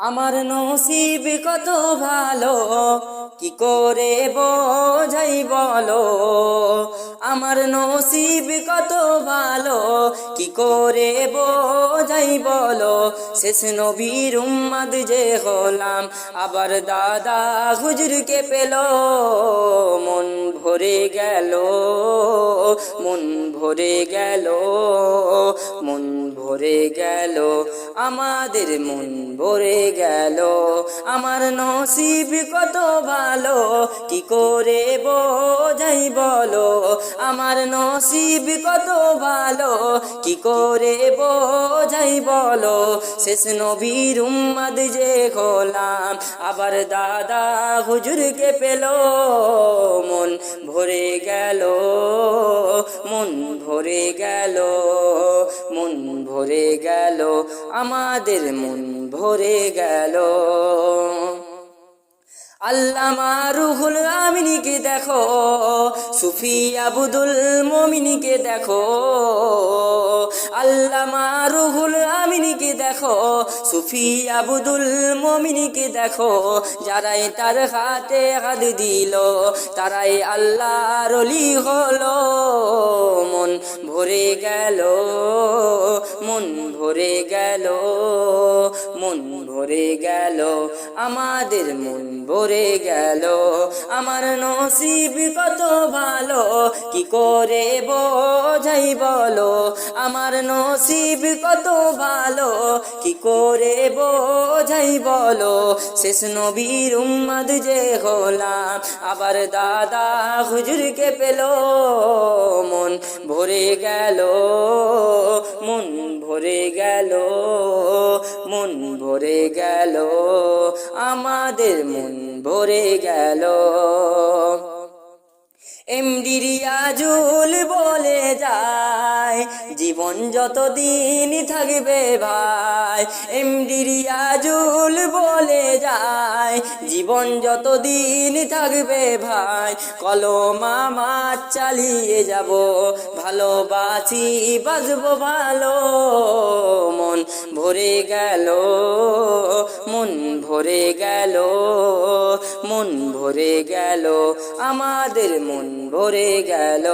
আমার নসিব কত ভালো, কি করে বোঝাই বলো? আমার নসিব কত ভালো, কি করে বোঝাই বলো? শেষ নবীর উম্মাদ যে হলাম, আবার দাদা হুজুরকে পেল। ভরে গেল, মন ভরে গেল, মন ভরে গেল, আমাদের মন ভরে গেল, আমার নসিব কত ভালো, কি করে বোঝাই বলো? আমার নসিব কত ভালো, কি করে বোঝাই বলো? শেষ নবীর উম্মাদ যে গোলাম, আবার দাদা হুজুরকে পেল। ভরে গেল, মন ভরে গেল, মন ভরে গেল, আমাদের মন ভরে গেল। আল্লামা রুহুল আমিনীকে দেখো, সুফি আবুদুল মমিনীকে দেখো, আল্লামা রুহুল কি দেখো, সুফি আবুদুল মমিনীকে দেখো, যারাই তার হাতে হাত দিল, তারাই আল্লাহর অলি হলো, মন ভরে গেল, মন ভরে গেল। মন ভরে গেল, আমাদের মন ভরে গেল। আমার নসিব কত ভালো, কি করে বোঝাই বলো? আমার নসিব কত ভালো, কি করে বোঝাই বলো? শেষ নবীর উম্মাদ যে হলাম, আবার দাদা হুজুরকে পেল, মন ভরে গেল। গেল, আমাদের মন ভরে গেল। এমডিরিয়াজুল বলে যায়, জীবন যতদিন থাকবে ভাই। এমডিরিয়াজুল বলে যায়, জীবন যতদিন থাকবে ভাই, কলমা মাছ চালিয়ে যাব, ভালোবাসি, বাজবো ভালো। ভরে গেল মন ভরে গেল মন ভরে গেল আমাদের মন ভরে গেল।